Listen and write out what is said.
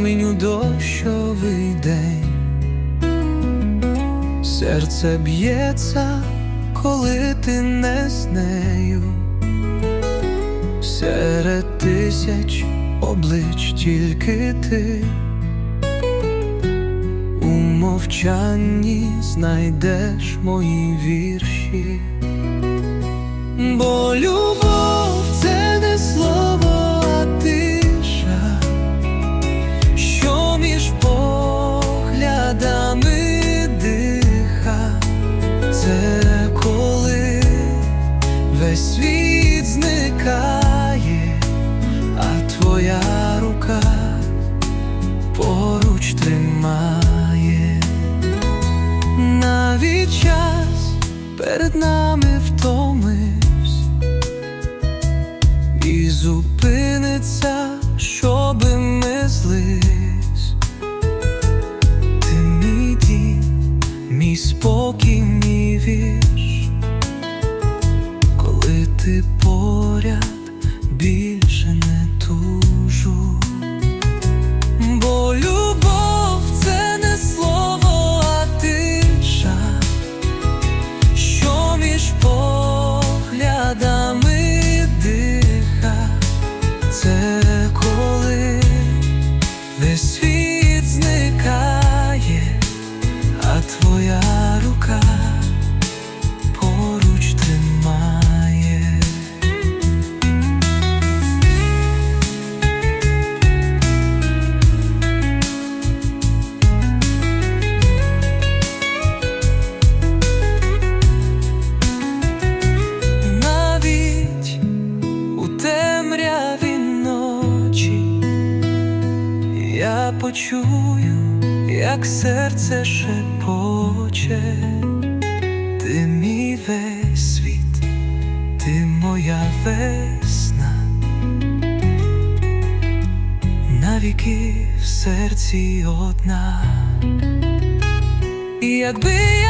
камінь у дощовий день, серце б'ється, коли ти не з нею, серед тисяч облич тільки ти. У мовчанні знайдеш мої вірші, бо любов весь світ зникає, а твоя рука поруч тримає, навіть час перед нами втомився і зупиниться, ти поряд більше не тужу. Бо любов це не слово, а тиша, що між поглядами диха, це коли весь світ я почую, як серце шепоче, ти мій весь світ, ти моя весна, навіки в серці одна. І якби я